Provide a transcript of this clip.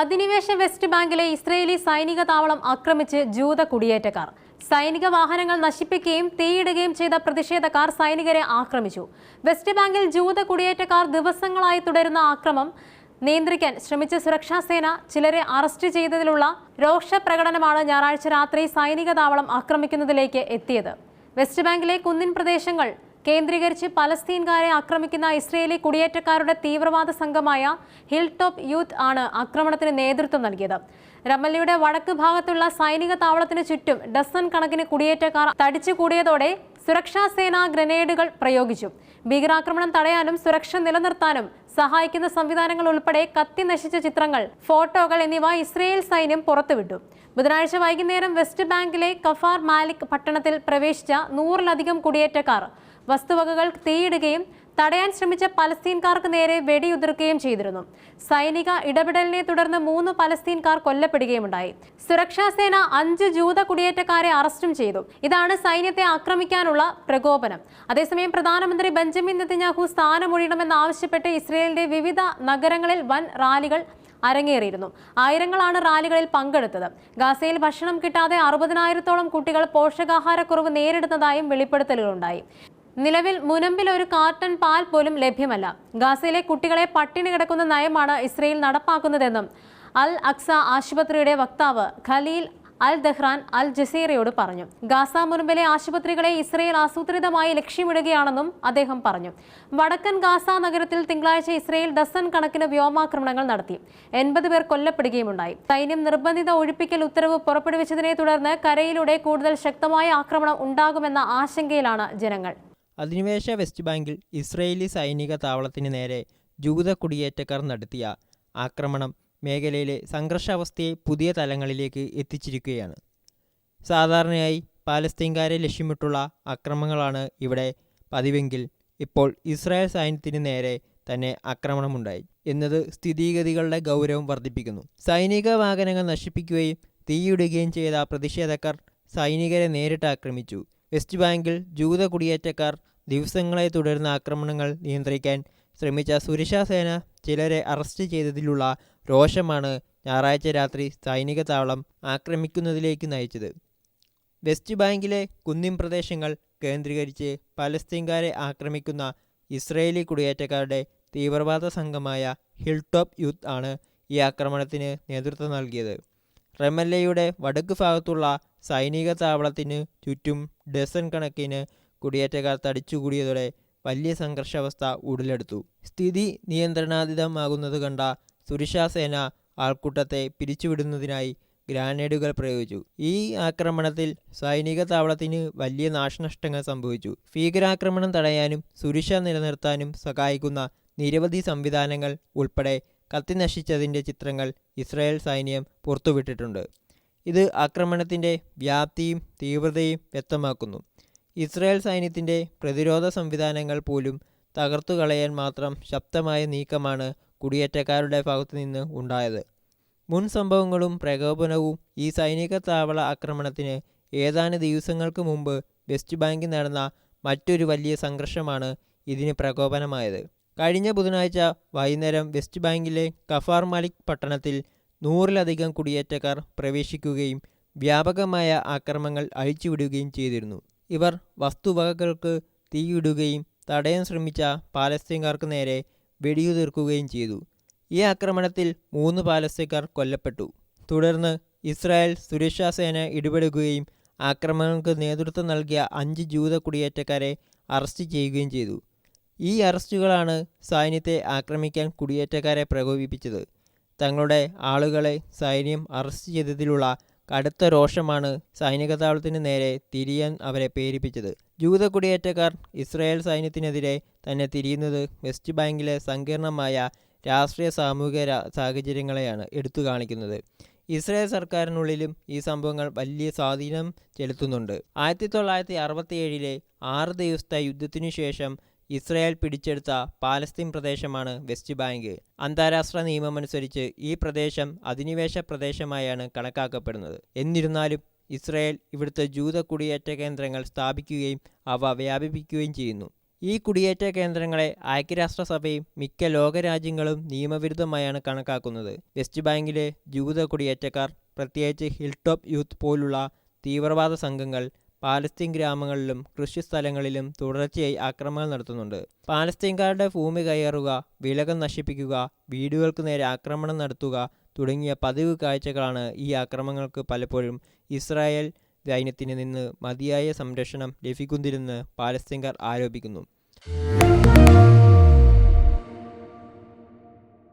അധിനിവേശ വെസ്റ്റ് ബാങ്കിലെ ഇസ്രയേലി സൈനിക താവളം ആക്രമിച്ച് ജൂത കുടിയേറ്റക്കാർ. സൈനിക വാഹനങ്ങൾ നശിപ്പിക്കുകയും തീയിടുകയും ചെയ്ത പ്രതിഷേധക്കാർ സൈനികരെ ആക്രമിച്ചു. വെസ്റ്റ് ബാങ്കിൽ ജൂത കുടിയേറ്റക്കാർ ദിവസങ്ങളായി തുടരുന്ന ആക്രമം നിയന്ത്രിക്കാൻ ശ്രമിച്ച സുരക്ഷാ സേന ചിലരെ അറസ്റ്റ് ചെയ്തതിലുള്ള രോക്ഷ പ്രകടനമാണ് ഞായറാഴ്ച രാത്രി സൈനിക താവളം ആക്രമിക്കുന്നതിലേക്ക് എത്തിയത്. വെസ്റ്റ് ബാങ്കിലെ കുന്നിൻ പ്രദേശങ്ങൾ കേന്ദ്രീകരിച്ച് പലസ്തീൻകാരെ ആക്രമിക്കുന്ന ഇസ്രയേലി കുടിയേറ്റക്കാരുടെ തീവ്രവാദ സംഘമായ ഹിൽ ടോപ്പ് യൂത്ത് ആണ് ആക്രമണത്തിന് നേതൃത്വം നൽകിയത്. രമല്ലയുടെ വടക്ക് ഭാഗത്തുള്ള സൈനിക താവളത്തിന് ചുറ്റും ഡസൺ കണക്കിന് കുടിയേറ്റക്കാർ തടിച്ചുകൂടിയതോടെ സുരക്ഷാ സേന ഗ്രനേഡുകൾ പ്രയോഗിച്ചു. ഭീകരാക്രമണം തടയാനും സുരക്ഷ നിലനിർത്താനും സഹായിക്കുന്ന സംവിധാനങ്ങൾ ഉൾപ്പെടെ കത്തി നശിച്ച ചിത്രങ്ങൾ ഫോട്ടോകൾ എന്നിവ ഇസ്രയേൽ സൈന്യം പുറത്തുവിട്ടു. ബുധനാഴ്ച വൈകുന്നേരം വെസ്റ്റ് ബാങ്കിലെ കഫാർ മാലിക് പട്ടണത്തിൽ പ്രവേശിച്ച നൂറിലധികം കുടിയേറ്റക്കാർ വസ്തുവകകൾ തീയിടുകയും തടയാൻ ശ്രമിച്ച പലസ്തീൻകാർക്ക് നേരെ വെടിയുതിർക്കുകയും ചെയ്തിരുന്നു. സൈനിക ഇടപെടലിനെ തുടർന്ന് മൂന്ന് പലസ്തീൻകാർ കൊല്ലപ്പെടുകയുമുണ്ടായി. സുരക്ഷാസേന അഞ്ച് ജൂത കുടിയേറ്റക്കാരെ അറസ്റ്റും ചെയ്തു. ഇതാണ് സൈന്യത്തെ ആക്രമിക്കാനുള്ള പ്രകോപനം. അതേസമയം പ്രധാനമന്ത്രി ബെഞ്ചമിൻ നെതന്യാഹു സ്ഥാനമൊഴിയണമെന്നാവശ്യപ്പെട്ട് ഇസ്രയേലിന്റെ വിവിധ നഗരങ്ങളിൽ വൻ റാലികൾ അരങ്ങേറിയിരുന്നു. ആയിരങ്ങളാണ് റാലികളിൽ പങ്കെടുത്തത്. ഗാസയിൽ ഭക്ഷണം കിട്ടാതെ അറുപതിനായിരത്തോളം കുട്ടികൾ പോഷകാഹാരക്കുറവ് നേരിടുന്നതായും വെളിപ്പെടുത്തലുകളുണ്ടായി. നിലവിൽ മുനമ്പിൽ ഒരു കാർട്ടൺ പാൽ പോലും ലഭ്യമല്ല. ഗാസയിലെ കുട്ടികളെ പട്ടിണി കിടക്കുന്ന നയമാണ് ഇസ്രയേൽ നടപ്പാക്കുന്നതെന്നും അൽ അക്സ ആശുപത്രിയുടെ വക്താവ് ഖലീൽ അൽ ദഹ്റാൻ അൽ ജസീറയോട് പറഞ്ഞു. ഗാസ മുൻപിലെ ആശുപത്രികളെ ഇസ്രയേൽ ആസൂത്രിതമായി ലക്ഷ്യമിടുകയാണെന്നും അദ്ദേഹം പറഞ്ഞു. വടക്കൻ ഗാസ നഗരത്തിൽ തിങ്കളാഴ്ച ഇസ്രയേൽ ഡസൺ കണക്കിന് വ്യോമാക്രമണങ്ങൾ നടത്തി. എൺപത് പേർ കൊല്ലപ്പെടുകയുമുണ്ടായി. സൈന്യം നിർബന്ധിത ഒഴിപ്പിക്കൽ ഉത്തരവ് പുറപ്പെടുവിച്ചതിനെ തുടർന്ന് കരയിലൂടെ കൂടുതൽ ശക്തമായ ആക്രമണം ഉണ്ടാകുമെന്ന ആശങ്കയിലാണ് ജനങ്ങൾ. അധിനിവേശ വെസ്റ്റ് ബാങ്കിൽ ഇസ്രയേലി സൈനിക താവളത്തിന് നേരെ ജൂത കുടിയേറ്റക്കാർ നടത്തിയ ആക്രമണം മേഖലയിലെ സംഘർഷാവസ്ഥയെ പുതിയ തലങ്ങളിലേക്ക് എത്തിച്ചിരിക്കുകയാണ്. സാധാരണയായി പാലസ്തീൻകാരെ ലക്ഷ്യമിട്ടുള്ള ആക്രമണങ്ങളാണ് ഇവിടെ പതിവെങ്കിൽ ഇപ്പോൾ ഇസ്രായേൽ സൈന്യത്തിന് നേരെ തന്നെ ആക്രമണമുണ്ടായി എന്നത് സ്ഥിതിഗതികളുടെ ഗൗരവം വർദ്ധിപ്പിക്കുന്നു. സൈനിക വാഹനങ്ങൾ നശിപ്പിക്കുകയും തീയിടുകയും ചെയ്ത പ്രതിഷേധക്കാർ സൈനികരെ നേരിട്ട് ആക്രമിച്ചു. വെസ്റ്റ് ബാങ്കിൽ ജൂത കുടിയേറ്റക്കാർ ദിവസങ്ങളെ തുടരുന്ന ആക്രമണങ്ങൾ നിയന്ത്രിക്കാൻ ശ്രമിച്ച സുരക്ഷാ സേന ചിലരെ അറസ്റ്റ് ചെയ്തതിലുള്ള രോഷമാണ് ഞായറാഴ്ച രാത്രി സൈനിക താവളം ആക്രമിക്കുന്നതിലേക്ക് നയിച്ചത്. വെസ്റ്റ് ബാങ്കിലെ കുന്നിൻ പ്രദേശങ്ങൾ കേന്ദ്രീകരിച്ച് പലസ്തീൻകാരെ ആക്രമിക്കുന്ന ഇസ്രയേലി കുടിയേറ്റക്കാരുടെ തീവ്രവാദ സംഘമായ ഹിൽ ടോപ്പ് യൂത്ത് ആണ് ഈ ആക്രമണത്തിന് നേതൃത്വം നൽകിയത്. റെമല്ലയുടെ വടക്ക് ഭാഗത്തുള്ള സൈനിക താവളത്തിന് ചുറ്റും ഡസൻ കണക്കിന് കുടിയേറ്റക്കാർ തടിച്ചുകൂടിയതോടെ വലിയ സംഘർഷാവസ്ഥ ഉടലെടുത്തു സ്ഥിതി നിയന്ത്രണാതീതമാകുന്നത് കണ്ട സുരക്ഷാസേന ആൾക്കൂട്ടത്തെ പിരിച്ചുവിടുന്നതിനായി ഗ്രാനേഡുകൾ പ്രയോഗിച്ചു. ഈ ആക്രമണത്തിൽ സൈനിക താവളത്തിന് വലിയ നാശനഷ്ടങ്ങൾ സംഭവിച്ചു. ഭീകരാക്രമണം തടയാനും സുരക്ഷ നിലനിർത്താനും സഹായിക്കുന്ന നിരവധി സംവിധാനങ്ങൾ ഉൾപ്പെടെ കത്തിനശിച്ചതിന്റെ ചിത്രങ്ങൾ ഇസ്രായേൽ സൈന്യം പുറത്തുവിട്ടിട്ടുണ്ട്. ഇത് ആക്രമണത്തിന്റെ വ്യാപ്തിയും തീവ്രതയും വ്യക്തമാക്കുന്നു. ഇസ്രായേൽ സൈന്യത്തിന്റെ പ്രതിരോധ സംവിധാനങ്ങൾ പോലും തകർത്തു കളയാൻ മാത്രം ശക്തമായ നീക്കമാണ് കുടിയേറ്റക്കാരുടെ ഭാഗത്തു നിന്ന് ഉണ്ടായത്. മുൻ സംഭവങ്ങളും പ്രകോപനവും ഈ സൈനിക താവള ആക്രമണത്തിന് ഏതാനും ദിവസങ്ങൾക്ക് മുമ്പ് വെസ്റ്റ് ബാങ്കിൽ നടന്ന മറ്റൊരു വലിയ സംഘർഷമാണ് ഇതിന് പ്രകോപനമായത്. കഴിഞ്ഞ ബുധനാഴ്ച വൈകുന്നേരം വെസ്റ്റ് ബാങ്കിലെ കഫാർ മാലിക് പട്ടണത്തിൽ നൂറിലധികം കുടിയേറ്റക്കാർ പ്രവേശിക്കുകയും വ്യാപകമായ ആക്രമങ്ങൾ അഴിച്ചുവിടുകയും ചെയ്തിരുന്നു. ഇവർ വസ്തുവകകൾക്ക് തീയിടുകയും തടയാൻ ശ്രമിച്ച പാലസ്തീൻകാർക്ക് നേരെ വെടിയുതിർക്കുകയും ചെയ്തു. ഈ ആക്രമണത്തിൽ മൂന്ന് പാലസ്തീൻകാർ കൊല്ലപ്പെട്ടു. തുടർന്ന് ഇസ്രായേൽ സുരക്ഷാ സേന ഇടപെടുകയും ആക്രമണങ്ങൾക്ക് നേതൃത്വം നൽകിയ അഞ്ച് ജൂത കുടിയേറ്റക്കാരെ അറസ്റ്റ് ചെയ്യുകയും ചെയ്തു. ഈ അറസ്റ്റുകളാണ് സൈന്യത്തെ ആക്രമിക്കാൻ കുടിയേറ്റക്കാരെ പ്രകോപിപ്പിച്ചത്. തങ്ങളുടെ ആളുകളെ സൈന്യം അറസ്റ്റ് ചെയ്തതിലുള്ള കടുത്ത രോഷമാണ് സൈനിക താവളത്തിന് നേരെ തിരിയാൻ അവരെ പ്രേരിപ്പിച്ചത്. ജൂത കുടിയേറ്റക്കാർ ഇസ്രായേൽ സൈന്യത്തിനെതിരെ തന്നെ തിരിയുന്നത് വെസ്റ്റ് ബാങ്കിലെ സങ്കീർണമായ രാഷ്ട്രീയ സാമൂഹിക സാഹചര്യങ്ങളെയാണ് എടുത്തു കാണിക്കുന്നത്. ഇസ്രായേൽ സർക്കാരിനുള്ളിലും ഈ സംഭവങ്ങൾ വലിയ സ്വാധീനം ചെലുത്തുന്നുണ്ട്. ആയിരത്തി തൊള്ളായിരത്തി അറുപത്തിയേഴിലെ ആറ് ദിവസത്തെ യുദ്ധത്തിനു ശേഷം ഇസ്രായേൽ പിടിച്ചെടുത്ത പാലസ്തീൻ പ്രദേശമാണ് വെസ്റ്റ് ബാങ്ക്. അന്താരാഷ്ട്ര നിയമമനുസരിച്ച് ഈ പ്രദേശം അധിനിവേശ പ്രദേശമായാണ് കണക്കാക്കപ്പെടുന്നത്. എന്നിരുന്നാലും ഇസ്രായേൽ ഇവിടുത്തെ ജൂത കുടിയേറ്റ കേന്ദ്രങ്ങൾ സ്ഥാപിക്കുകയും അവ വ്യാപിപ്പിക്കുകയും ചെയ്യുന്നു. ഈ കുടിയേറ്റ കേന്ദ്രങ്ങളെ ഐക്യരാഷ്ട്രസഭയും മിക്ക ലോകരാജ്യങ്ങളും നിയമവിരുദ്ധമായാണ് കണക്കാക്കുന്നത്. വെസ്റ്റ് ബാങ്കിലെ ജൂത കുടിയേറ്റക്കാർ പ്രത്യേകിച്ച് ഹിൽ ടോപ്പ് യൂത്ത് പോലുള്ള തീവ്രവാദ സംഘങ്ങൾ പാലസ്തീൻ ഗ്രാമങ്ങളിലും കൃഷിസ്ഥലങ്ങളിലും തുടർച്ചയായി ആക്രമണങ്ങൾ നടത്തുന്നുണ്ട്. പാലസ്തീൻകാരുടെ ഭൂമി കയറുക വിളകൾ നശിപ്പിക്കുക വീടുകൾക്ക് നേരെ ആക്രമണം നടത്തുക തുടങ്ങിയ പതിവ് കാഴ്ചകളാണ് ഈ ആക്രമണങ്ങൾക്ക് പലപ്പോഴും ഇസ്രായേൽ സൈന്യത്തിന് നിന്ന് മതിയായ സംരക്ഷണം ലഭിക്കുന്നില്ലെന്ന് പാലസ്തീൻകാർ ആരോപിക്കുന്നു.